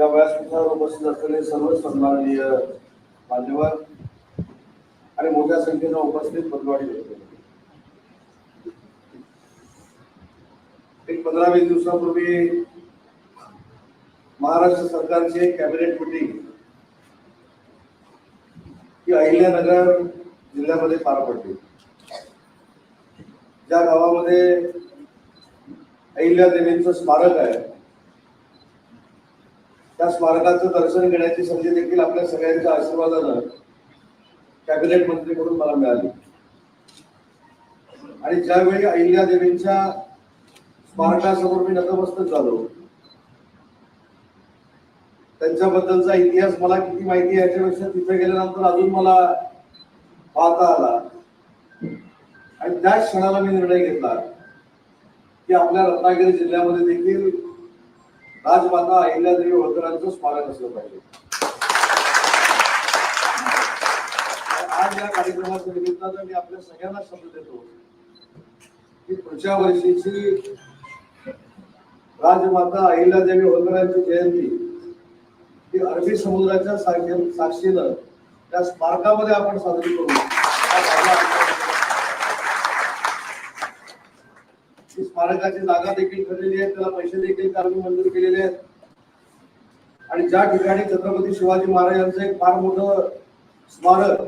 या व्यासपीठावर उपस्थित असलेले सर्व सन्माननीय मान्यवर आणि मोठ्या संख्येनं उपस्थित पटवाडी होते एक पंधरा वीस दिवसापूर्वी महाराष्ट्र सरकारची कॅबिनेट मिटिंग ही अहिल्यानगर जिल्ह्यामध्ये पार पडली. ज्या गावामध्ये अहिल्या देवींचं स्मारक आहे त्या स्मारकाचं दर्शन घेण्याची संधी देखील आपल्या सगळ्यांच्या आशीर्वादानं कॅबिनेट मंत्री म्हणून मला मिळाली. आणि ज्यावेळी अहिल्या देवींच्या स्मारकासमोर मी नतमस्तक झालो त्यांच्याबद्दलचा इतिहास मला किती माहिती आहे याच्यापेक्षा तिथे गेल्यानंतर अजून मला पाहता आला. आणि त्याच क्षणाला मी निर्णय घेतला की आपल्या रत्नागिरी जिल्ह्यामध्ये देखील राजमाता अहिल्यादेवी होळकरांचं स्मारक असलं पाहिजे. आज या कार्यक्रमाच्या निमित्तानं मी आपल्या सगळ्यांना शब्द देतो की पुढच्या वर्षीची राजमाता अहिल्यादेवी होळकरांची जयंती ही अरबी समुद्राच्या साक्षी- साक्षीनं त्या स्मारकामध्ये आपण साजरी करू. स्मारकाची जागा देखील ठरलेली आहे त्याला पैसे देखील काल मंजूर केलेले आहेत. आणि ज्या ठिकाणी छत्रपती शिवाजी महाराजांचं एक फार मोठं स्मारक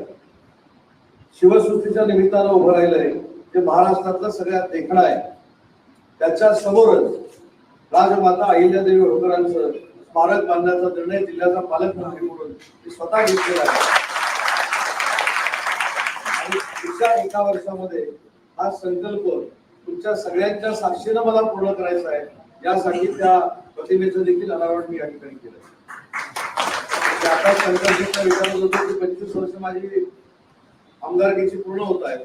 शिवसृष्टीच्या निमित्तानं उभं राहिलंय ते महाराष्ट्रातलं सगळ्यात देखणं आहे. त्याच्या समोरच राजमाता अहिल्यादेवी होळकरांचं स्मारक बांधण्याचा निर्णय जिल्ह्याचा पालकमंत्री म्हणून स्वतः घेतलेला आहे. आणि पुढच्या एका वर्षामध्ये हा संकल्प तुमच्या सगळ्यांच्या साक्षीनं मला पूर्ण करायचा आहे. यासाठी त्या प्रतिमेचं देखील अनावरण मी या ठिकाणी केलं म्हणजे आता संकल्पच्या विचारत होतो की पंचवीस वर्ष माझी आमदारकीची पूर्ण होत आहे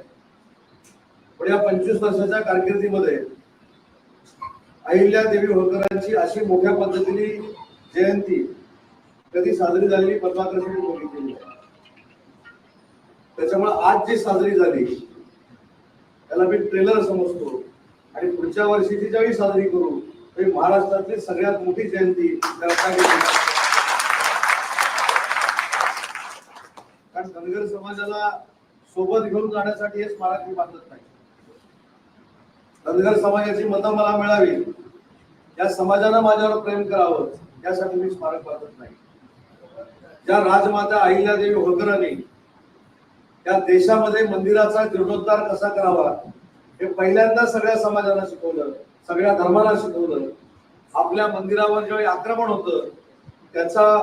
पण या पंचवीस वर्षाच्या कारकिर्दीमध्ये अहिल्या देवी होळकरांची अशी मोठ्या पद्धतीने जयंती कधी साजरी झालेली पद्माकृष्ण बघितलेली आहे त्याच्यामुळे आज जी साजरी झाली त्याला मी ट्रेलर समजतो. आणि पुढच्या वर्षीची ज्यावेळी साजरी करू तरी महाराष्ट्रातली सगळ्यात मोठी जयंती कारण धनगर समाजाला सोबत घेऊन जाण्यासाठी हे स्मारक मी बांधत नाही. धनगर समाजाची मतं मला मिळावी या समाजानं माझ्यावर प्रेम करावं यासाठी मी स्मारक बांधत नाही. ज्या राजमाता अहिल्यादेवी होळकरांनी या देशामध्ये मंदिराचा जीर्णोद्धार कसा करावा? हे पहिल्यांदा सगळ्या समाजाला शिकवलं सगळ्या धर्माला शिकवलं. आपल्या मंदिरावर ज्यावेळी आक्रमण होतं त्याचा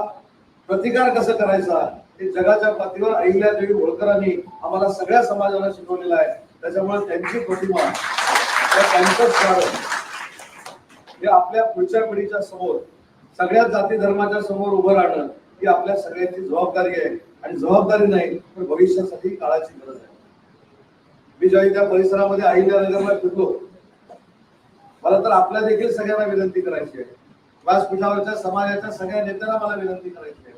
प्रतिकार कसा करायचा हे जगाच्या पातळीवर अहिल्यादेवी होळकरांनी आम्हाला सगळ्या समाजाला शिकवलेलं आहे. त्याच्यामुळे त्यांची प्रतिमा त्यांचं कारण हे आपल्या पुढच्या पिढीच्या समोर सगळ्या जाती धर्माच्या समोर उभं राहणं ही आपल्या सगळ्यांची जबाबदारी आहे. आणि जबाबदारी नाही तर भविष्यासाठी काळाची गरज आहे. मी ज्यावेळी त्या परिसरामध्ये अहिल्यानगरला फिरलो मला तर आपल्या देखील सगळ्यांना विनंती करायची आहे. व्यासपीठावरच्या समाजाच्या सगळ्या नेत्यांना मला विनंती करायची आहे.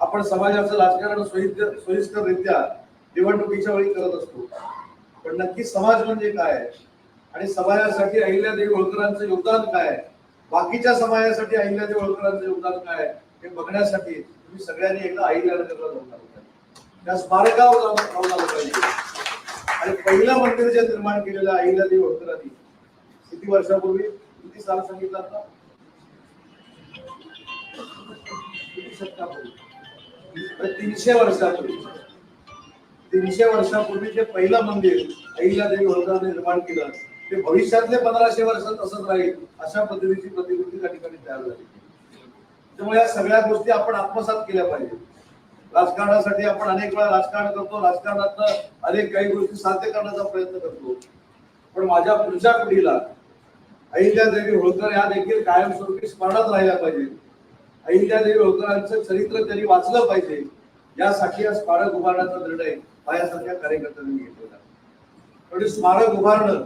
आपण समाजाचं राजकारण सोयीस्कर रित्या निवडणुकीच्या वेळी करत असतो. पण नक्की समाज म्हणजे काय? आहे आणि समाजासाठी अहिल्यादेवी होळकरांचं योगदान काय? आहे बाकीच्या समाजासाठी अहिल्यादेवी होळकरांचं योगदान काय? आहे हे बघण्यासाठी तुम्ही सगळ्यांनी एकदा आईला जाऊन त्या स्मारकावर जाऊन पाहिजे. आणि पहिलं मंदिर जे निर्माण केलेलं आहे अहिल्यादेवी होळकरांनी किती वर्षापूर्वी? किती साल सांगितलं आता? तीनशे वर्षापूर्वी. तीनशे वर्षापूर्वी जे पहिलं मंदिर अहिल्यादेवी होळकरांनी निर्माण केलं ते भविष्यातले पंधराशे वर्ष तसंच राहील अशा पद्धतीची प्रतिकृती त्या ठिकाणी तयार झाली. त्यामुळे या सगळ्या गोष्टी आपण आत्मसात केल्या पाहिजे राजकारणासाठी आपण अनेक वेळा राजकारण करतो राजकारणात अनेक काही गोष्टी साध्य करण्याचा प्रयत्न करतो. पण माझ्या पुढच्या पिढीला अहिल्यादेवी होळकर या देखील कायमस्वरूपी स्मरणात राहिल्या पाहिजे अहिल्यादेवी होळकरांचं चरित्र त्यांनी वाचलं पाहिजे. यासाठी या स्मारक उभारण्याचा निर्णय माझ्यासारख्या कार्यकर्त्यांनी घेतलेला पण म्हणजे स्मारक उभारणं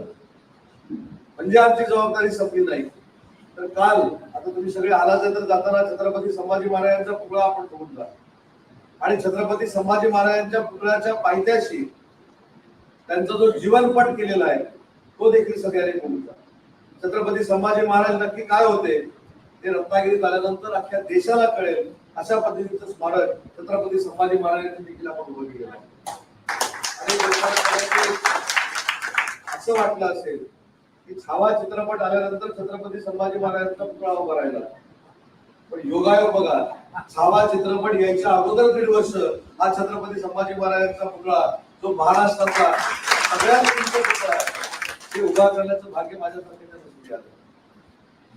म्हणजे आमची जबाबदारी संपली नाही. तर काल आता तुम्ही सगळे आलाच तर जाताना छत्रपती संभाजी महाराजांचा पुतळा आपण ठेवून जा. आणि छत्रपती संभाजी महाराजांच्या पुतळ्याच्या पायथ्याशी त्यांचा जो जीवनपट केलेला आहे तो देखील सगळ्यांनी बघून जा. छत्रपती संभाजी महाराज नक्की काय होते ते रत्नागिरीत आल्यानंतर अख्ख्या देशाला कळेल अशा पद्धतीचं स्मारक छत्रपती संभाजी महाराजांनी देखील आपण उभं केलेलं आहे. आणि असं वाटलं असेल की छावा चित्रपट आल्यानंतर छत्रपती संभाजी महाराजांचा पुतळा उभा राहिला. पण योगायोग बघा छावा चित्रपट यायच्या अगोदर दीड वर्ष हा छत्रपती संभाजी महाराजांचा पुतळा जो महाराष्ट्राचा सगळ्यात उंच पुतळा आहे ते उभा करण्याचं भाग्य माझ्यासारख्या आलं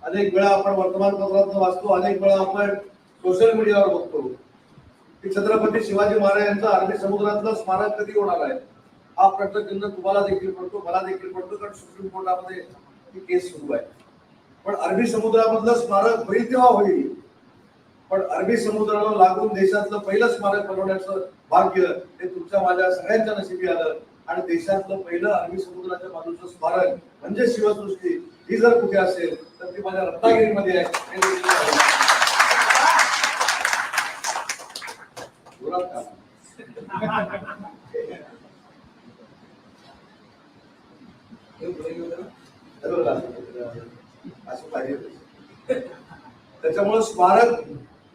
अनेक वेळा आपण वर्तमानपत्रात वाचतो अनेक वेळा आपण सोशल मीडियावर बघतो. की छत्रपती शिवाजी महाराजांचं अरबी समुद्रातलं स्मारक कधी होणार आहे? हा प्रश्नचिन्ह तुम्हाला देखील पडतो मला देखील पडतो कारण सुप्रीम कोर्टामध्ये ही केस सुरू आहे पण अरबी समुद्रामधलं स्मारक होईल तेव्हा होईल पण अरबी समुद्राला लागून देशातलं पहिलं स्मारक बनवण्याचं भाग्य हे तुमच्या माझ्या सगळ्यांच्या नशिबी आलं. आणि देशातलं पहिलं अरबी समुद्राच्या बाजूचं स्मारक म्हणजे शिवसृष्टी ही जर कुठे असेल तर ती माझ्या रत्नागिरीमध्ये आहे हे देखील मला माहिती आहे. जोरात का? हे बघा, असं पाहिजे त्याच्यामुळे स्मारक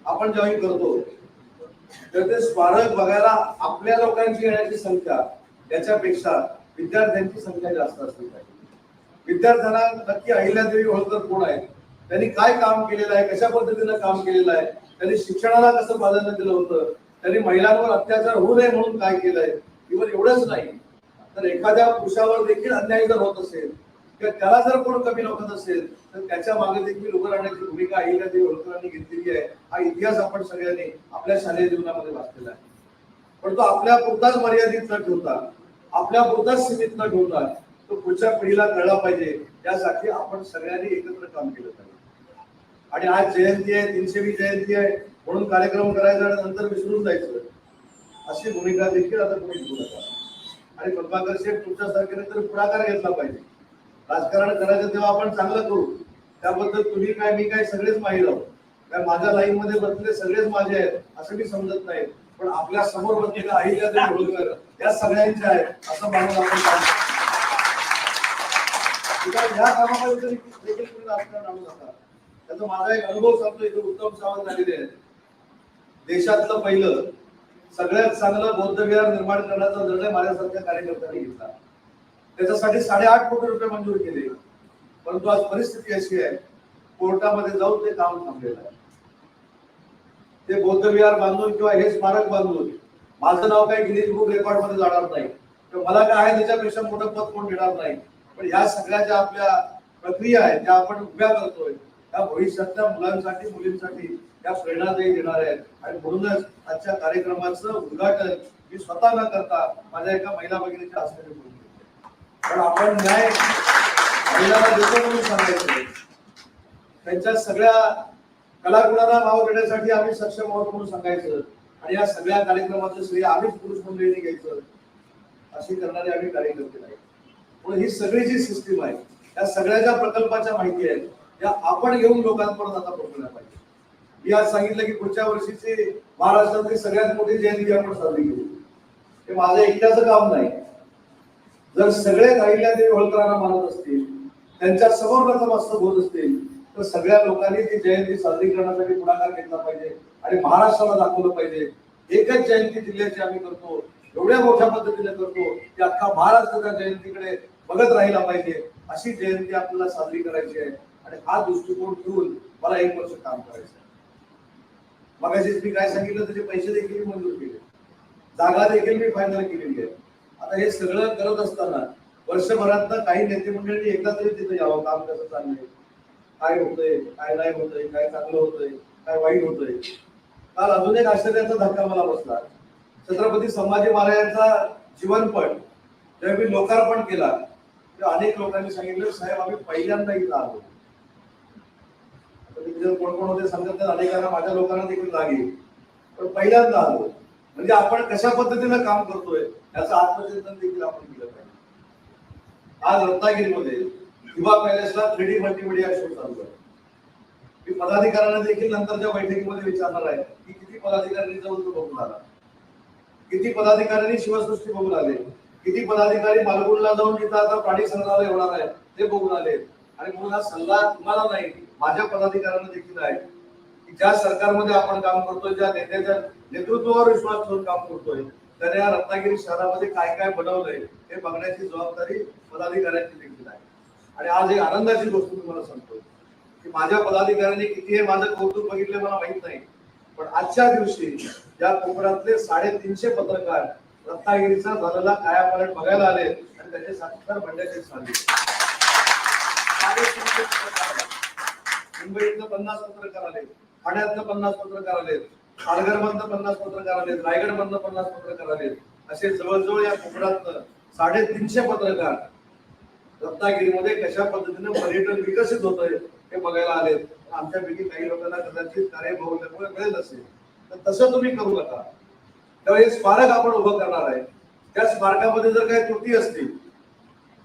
आपण ज्यावेळी करतो तर ते स्मारक बघायला आपल्या लोकांची येण्याची संख्या याच्यापेक्षा विद्यार्थ्यांची संख्या जास्त असली पाहिजे. विद्यार्थ्यांना नक्की अहिल्यादेवी होळकर कोण आहे त्यांनी काय काम केलेलं आहे? कशा पद्धतीनं काम केलेलं आहे? त्यांनी शिक्षणाला कसं प्राधान्य दिलं होतं? त्यांनी महिलांवर अत्याचार होऊ नये म्हणून काय केलंय? इव्हन एवढंच नाही. तर एखाद्या पुरुषावर देखील अन्याय जर होत असेल किंवा त्याला जर कोण कमी लोकत असेल तर त्याच्यामागे देखील उभं राहण्याची भूमिका अहिल्यादेवी होळकरांनी घेतलेली आहे हा इतिहास आपण सगळ्यांनी आपल्या शालेय जीवनामध्ये वाचलेला आहे. पण तो आपल्या पुरताच मर्यादित न ठेवता आपल्या पुरताच सीमित न ठेवता तो पुढच्या पिढीला कळला पाहिजे यासाठी आपण सगळ्यांनी एकत्र काम केलं पाहिजे. आणि आज जयंती आहे तीनशेवी जयंती आहे म्हणून कार्यक्रम करायचा आणि नंतर विसरून जायचं अशी भूमिका देखील आता तुम्ही घेऊ नका आणि प्रभाकर शेठ तुमच्यासारख्याने तर पुढाकार घेतला पाहिजे. राजकारण करायचं तेव्हा आपण चांगलं करू. त्याबद्दल तुम्ही काय मी काय सगळेच माहीत आहोत. काय माझ्या लाईन मध्ये बसलेले सगळेच माझे आहेत असं मी समजत नाही. पण आपल्यासमोर बसलेल्या अहिल्या होळकर या सगळ्यांच्या आहेत असं मानून आपण या ह्या कामामध्ये देखील तुम्ही राजकारण आणू नका. त्याचा माझा एक अनुभव सांगतो इथे उत्तम सावंत झालेले आहेत. देशातलं पहिलं सगळ्यात चांगलं बौद्धविहार निर्माण करण्याचा निर्णय माझ्यासारख्या कार्यकर्त्यांनी घेतला. त्याच्यासाठी साडेआठ कोटी रुपये मंजूर केले. परंतु आज परिस्थिती अशी आहे कोर्टामध्ये जाऊन ते काम थांबलेलं आहे. ते बौद्धविहार बांधून किंवा हे स्मारक बांधून माझं नाव काही गिनीज बुक रेकॉर्डमध्ये जाणार नाही. किंवा मला काय आहे त्याच्यापेक्षा मोठं पद कोण घेणार नाही. पण ह्या सगळ्या ज्या आपल्या प्रक्रिया आहेत त्या आपण उभ्या करतोय त्या भविष्यातल्या मुलांसाठी मुलींसाठी त्या प्रेरणादायी देणार आहेत. आणि म्हणूनच आजच्या कार्यक्रमाचं उद्घाटन मी स्वतः न करता माझ्या एका महिला भगिनीच्या हस्ते करून पण आपण न्याय महिलांना देतो म्हणून सांगायचं त्यांच्या सगळ्या कलागुणांना नाव देण्यासाठी आम्ही सक्षम आहोत म्हणून सांगायचं. आणि या सगळ्या कार्यक्रमाचं श्रेय आम्हीच पुरुष मंडळीने घ्यायचं. अशी करणारे आम्ही कार्यकर्ते नाही. म्हणून ही सगळी जी सिस्टीम आहे या सगळ्या ज्या प्रकल्पाच्या माहिती आहेत त्या आपण घेऊन लोकांपर्यंत आता पोहोचल्या पाहिजे मी आज सांगितलं की पुढच्या वर्षीची महाराष्ट्रातली सगळ्यात मोठी जयंती आपण साजरी केली हे माझं एकट्याचं काम नाही. जर सगळे अहिल्यादेवी होळकरांना मानत असतील त्यांच्यासमोर नतमस्तक होत असतील तर सगळ्या लोकांनी ती जयंती साजरी करण्यासाठी पुढाकार घेतला पाहिजे आणि महाराष्ट्राला दाखवलं पाहिजे. एकच जयंती जिल्ह्याची आम्ही करतो एवढ्या मोठ्या पद्धतीने करतो की अख्खा महाराष्ट्र त्या जयंतीकडे बघत राहिला पाहिजे. अशी जयंती आपल्याला साजरी करायची आहे आणि हा दृष्टिकोन ठेवून मला एक वर्ष काम करायचं आहे. मगाशीच मी काय सांगितलं त्याचे पैसे देखील मी मंजूर केले. जागा देखील मी फायनल केलेली आहे. आता हे सगळं करत असताना वर्षभरात काही नेते मंडळी एकदा तरी तिथे यावं काम कसं चाललंय? काय होतंय? काय नाही होतंय? काय चांगलं होतंय? काय वाईट होतंय? काल अजून एक आश्चर्याचा धक्का मला बसला. छत्रपती संभाजी महाराजांचा जीवनपट जेव्हा मी लोकार्पण केला तेव्हा अनेक लोकांनी सांगितलं साहेब आम्ही पहिल्यांदा इथं आलो. तिथे कोण कोण होते सांगत नाही, अनेकांना माझ्या लोकांना देखील राग येईल. पण पहिल्यांदा आलो. म्हणजे आपण कशा पद्धतीनं काम करतोय याचं आत्मचिंतन देखील आपण केलं पाहिजे. आज रत्नागिरीमध्ये युवा पॅलेसला थ्री डी मल्टीमिडिया शो चालू आहे मी पदाधिकाऱ्यांना देखील नंतरच्या बैठकीमध्ये विचारणार आहे की किती पदाधिकाऱ्यांनी जाऊन तो बघून आला? किती पदाधिकाऱ्यांनी शिवसृष्टी बघून आले? किती पदाधिकारी मालगुणला जाऊन तिथं आता प्राणी संग्रहालय होणार आहे ते बघून आले. आणि म्हणून हा सल्ला तुम्हाला नाही माझ्या पदाधिकाऱ्यांना देखील आहे की ज्या सरकारमध्ये आपण काम करतोय ज्या नेत्याच्या नेतृत्वावर विश्वास ठेवून काम करतोय त्याने या रत्नागिरी शहरामध्ये काय काय बनवलंय हे बघण्याची जबाबदारी पदाधिकाऱ्यांची देखील आहे. आणि आज एक आनंदाची गोष्ट तुम्हाला सांगतो की माझ्या पदाधिकाऱ्यांनी किती हे माझं कौतुक बघितले मला माहीत नाही पण आजच्या दिवशी या कोकणातले साडेतीनशे पत्रकार रत्नागिरीचा झालेला कायापालट बघायला आले आणि त्याचे साक्षीदार बनण्याचे सांगले मुंबईतलं पन्नास पत्रकार आले ठाण्यातलं पन्नास पत्रकार आले पालघरमधनं पन्नास पत्रकार आले रायगडमधनं पन्नास पत्रकार आले असे जवळजवळ या कोकणातलं साडेतीनशे पत्रकार रत्नागिरीमध्ये कशा पद्धतीने पर्यटन विकसित होत आहे हे बघायला आले. आमच्यापैकी काही लोकांना कदाचित कार्यबहुल्यामुळे मिळेल असेल. तर तसं तुम्ही करू नका. त्यावेळी स्मारक आपण उभं करणार आहे. त्या स्मारकामध्ये जर काही त्रुटी असतील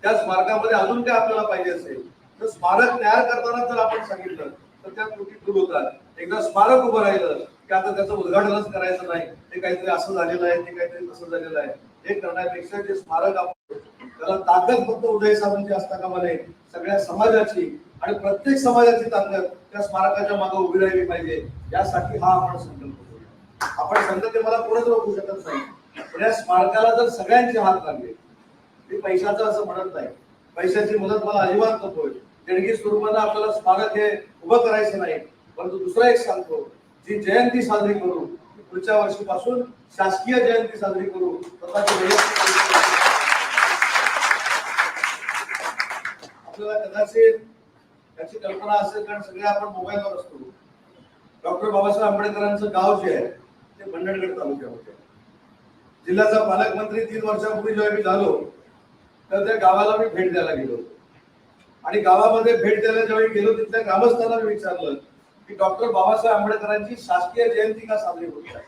त्या स्मारकामध्ये अजून काय आपल्याला पाहिजे असेल तर स्मारक तयार करताना जर आपण सांगितलं तर त्या त्रुटी दूर होतात. एकदा स्मारक उभं राहिलं की आता त्याचं उद्घाटनच करायचं नाही. ते काहीतरी असं झालेलं आहे ते काहीतरी तसं झालेलं आहे. हे करण्यापेक्षा जे स्मारक आपण त्याला ताकद फक्त उदय सामंतची असता का मला सगळ्या समाजाची आणि प्रत्येक समाजाची ताकद त्या स्मारकाच्या मागे उभी राहिली पाहिजे. यासाठी हा आपण संकल्प करूया. आपण संकल्प मला कोणच रोखू शकत नाही. पण या स्मारकाला जर सगळ्यांचे हात लागले ते पैशाचं असं म्हणत नाही. पैशाची मदत मला अजिबात नकोय देणगी स्वरूपानं आपल्याला स्मारक हे उभं करायचं नाही. परंतु दुसरा एक सांगतो जी जयंती साजरी करू पुढच्या वर्षीपासून शासकीय जयंती साजरी करू स्वतःची आपल्याला कदाचित त्याची कल्पना असेल कारण सगळे आपण मोबाईलवर असतो. डॉक्टर बाबासाहेब आंबेडकरांचं गाव जे आहे ते भंडणगड तालुक्यामध्ये जिल्ह्याचा पालकमंत्री तीन वर्षापूर्वी जेव्हा मी झालो तर त्या गावाला मी भेट द्यायला गेलो होतो. आणि गावामध्ये भेट द्यायला ज्यावेळी गेलो तिथल्या ग्रामस्थांना मी विचारलं की डॉक्टर बाबासाहेब आंबेडकरांची शासकीय जयंती का साजरी होती आहे?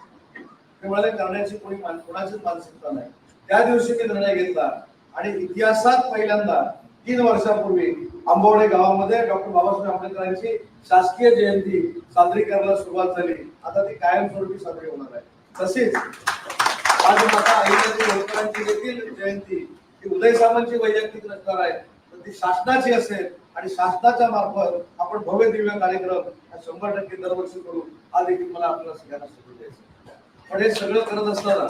ते म्हणाले करण्याची कोणी मान- कोणाचीच मानसिकता नाही. त्या दिवशी मी निर्णय घेतला आणि इतिहासात पहिल्यांदा तीन वर्षापूर्वी आंबवडे गावामध्ये डॉक्टर बाबासाहेब आंबेडकरांची शासकीय जयंती साजरी करायला सुरुवात झाली. आता ती कायमस्वरूपी साजरी होणार आहे. तसेच आज माता अहिल्यादेवी देखील जयंती ही उदय सामंतची वैयक्तिक नसणार आहे. ती शासनाची असेल आणि शासनाच्या मार्फत आपण भव्य दिव्य कार्यक्रम शंभर टक्के दरवर्षी करू हा देखील मला आपल्याला सगळ्यांना सुरू द्यायचं पण हे सगळं करत असताना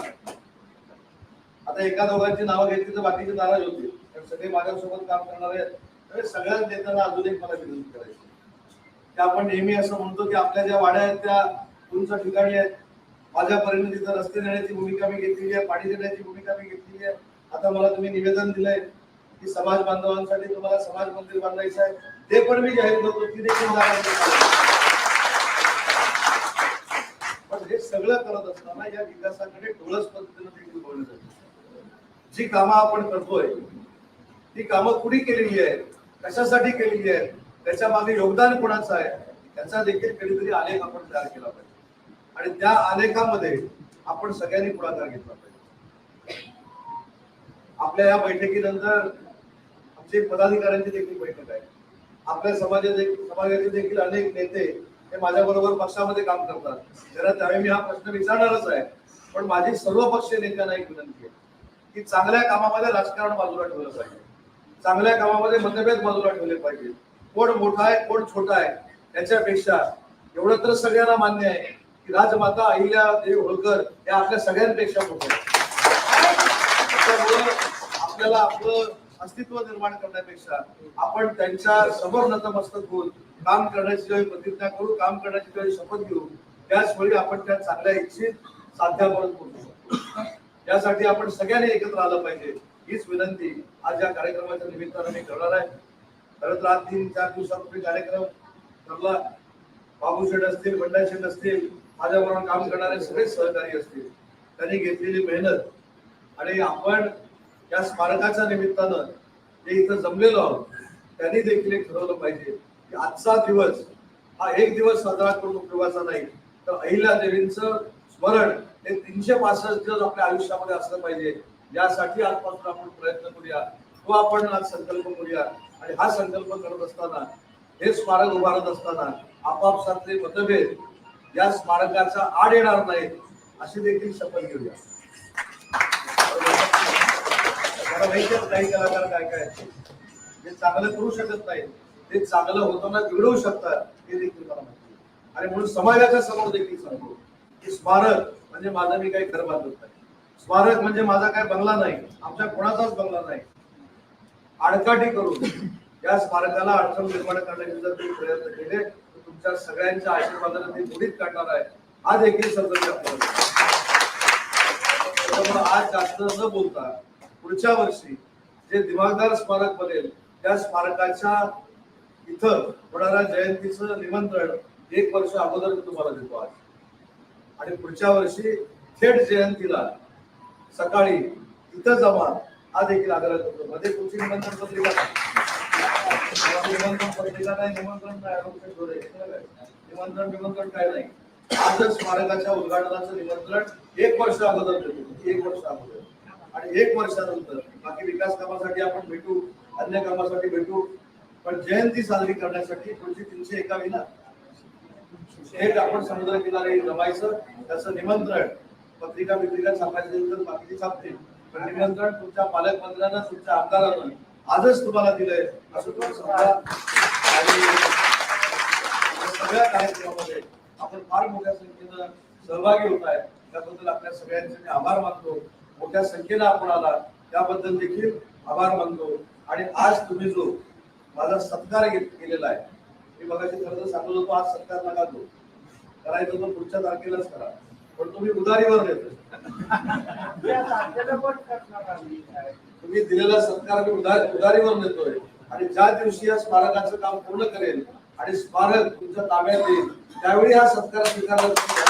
आता एका दोघांची नावं घेतली तर बाकीचे नाराज होतील. कारण सगळे माझ्यासोबत काम करणारे आहेत. तर सगळ्या नेत्यांना अजून एक मला विनंती करायची की आपण नेहमी असं म्हणतो की आपल्या ज्या वाड्या आहेत त्या उंच ठिकाणी आहेत. माझ्यापर्यंत तिथं रस्ते देण्याची भूमिका मी घेतलेली आहे पाणी देण्याची भूमिका मी घेतलेली आहे. आता मला तुम्ही निवेदन दिलंय की समाज बांधवांसाठी तुम्हाला समाज मंदिर बांधायचं आहे. ते पण मी जाहीर करतो ती देखील पण हे सगळं करत असताना या विकासाकडे डोळस पद्धतीनं देखील बोललं जी कामं आपण करतोय ती कामं कुणी केलेली आहेत? कशासाठी केलेली आहेत? त्याच्यामागे योगदान कोणाचं आहे? त्याचा देखील कधीतरी आलेख आपण तयार केला पाहिजे. आणि त्या आलेखामध्ये आपण सगळ्यांनी पुढाकार घेतला पाहिजे. आपल्या या बैठकीनंतर जे पदाधिकाऱ्यांची देखील बैठक आहे. आपल्या समाजाचे समाजाचे देखील अनेक नेते हे माझ्याबरोबर पक्षामध्ये काम करतात. जरा त्यावेळी मी हा प्रश्न विचारणारच आहे. पण माझी सर्व पक्षीय नेत्यांना एक विनंती आहे की चांगल्या कामामध्ये राजकारण बाजूला ठेवलं पाहिजे. चांगल्या कामामध्ये मतभेद बाजूला ठेवले पाहिजे. कोण मोठा आहे कोण छोटा आहे त्याच्यापेक्षा एवढं तर सगळ्यांना मान्य आहे की राजमाता अहिल्या देव होळकर या आपल्या सगळ्यांपेक्षा मोठ्या आहेत. आपल्याला आपलं अस्तित्व निर्माण करण्यापेक्षा आपण त्यांच्यासमोर नतमस्तक होऊन काम करण्याची ज्यावेळी प्रतिज्ञा करू काम करण्याची ज्यावेळी शपथ घेऊ त्याच वेळी आपण त्या चांगल्या इच्छित साध्यापर्यंत पोहोचू शकतो. यासाठी आपण सगळ्यांनी एकत्र आलं पाहिजे. हीच विनंती आज या कार्यक्रमाच्या निमित्तानं मी करणार आहे. खरं तर आज तीन चार दिवसापूर्वी कार्यक्रम ठरला बाबू शेठ असतील बंडा शेठ असतील माझ्याबरोबर काम करणारे सगळे सहकारी असतील. त्यांनी घेतलेली मेहनत आणि आपण या स्मारकाच्या निमित्तानं जे इथं जमलेलो आहोत त्यांनी देखील एक ठरवलं पाहिजे की आजचा दिवस हा एक दिवस साजरा करून उपयोगाचा नाही तर अहिल्या देवींचं स्मरण हे तीनशे पासष्ट दिवस आपल्या आयुष्यामध्ये असलं पाहिजे. यासाठी आजपासून आपण प्रयत्न करूया. तो आपण आज संकल्प करूया. आणि हा संकल्प करत असताना हे स्मारक उभारत असताना आपापसातले मतभेद या स्मारकाचा आड येणार नाही अशी देखील शपथ घेऊया. मला काही कलाकार काय काय. जे चांगलं करू शकत नाही ते चांगलं होताना बिघडवू शकतात हे देखील मला माहिती आणि म्हणून समाजाच्या समोर देखील सांगतो की स्मारक म्हणजे माझं मी काही घर बांधत नाही. स्मारक म्हणजे माझा काय बंगला नाही आमच्या कोणाचाच बंगला नाही. आडकाठी करून या स्मारकाला अडचण निर्माण करण्याचे जर तुम्ही प्रयत्न केले तर तुमच्या सगळ्यांच्या आशीर्वादाने ते मोडीत काढणार आहे. हा देखील संदर्भ आपल्याला आज जास्त न बोलता पुढच्या वर्षी जे दिमागदार स्मारक बनेल त्या स्मारकाच्या इथं होणाऱ्या जयंतीचं निमंत्रण एक वर्ष अगोदर मी तुम्हाला देतो आज. आणि पुढच्या वर्षी थेट जयंतीला सकाळी इथं जमा हा देखील आग्रह करतो. मध्ये तुमची निमंत्रण पत्रिका निमंत्रण पत्रिका नाही निमंत्रण काय? निमंत्रण निमंत्रण काय नाही. आजच स्मारकाच्या उद्घाटनाचं निमंत्रण एक वर्ष अगोदर देतो. एक वर्ष अगोदर. आणि एक वर्षानंतर बाकी विकास कामासाठी आपण भेटू अन्य कामासाठी भेटू पण जयंती साजरी करण्यासाठी पुढची तीनशे एकावी ना थेट आपण समुद्र किनारे जमायचं त्याचं निमंत्रण पत्रिका बित्रिका छापायची तर बाकीची छापतील पण निमंत्रण तुमच्या पालकमंत्र्यांना तुमच्या आमदारांना आजच तुम्हाला दिलंय असं तुम्ही समजा आणि सगळ्या कार्यक्रमामध्ये आपण फार मोठ्या संख्येनं सहभागी होत आहे. त्याबद्दल आपल्या सगळ्यांचे मी आभार मानतो. मोठ्या संख्येनं आपण आला. त्याबद्दल देखील आभार मानतो. आणि आज तुम्ही जो माझा सत्कार केलेला आहे मी बघायची खरं तर सांगत होतो आज सत्कार नका तो करायचं तो पुढच्या तारखेलाच करा. पण तुम्ही उदारीवर देतो तुम्ही दिलेला सत्कार मी उधार उधारीवर देतोय आणि ज्या दिवशी या स्मारकाचं काम पूर्ण करेल आणि स्मारक तुमच्या ताब्यात येईल त्यावेळी हा सत्कार स्वीकारला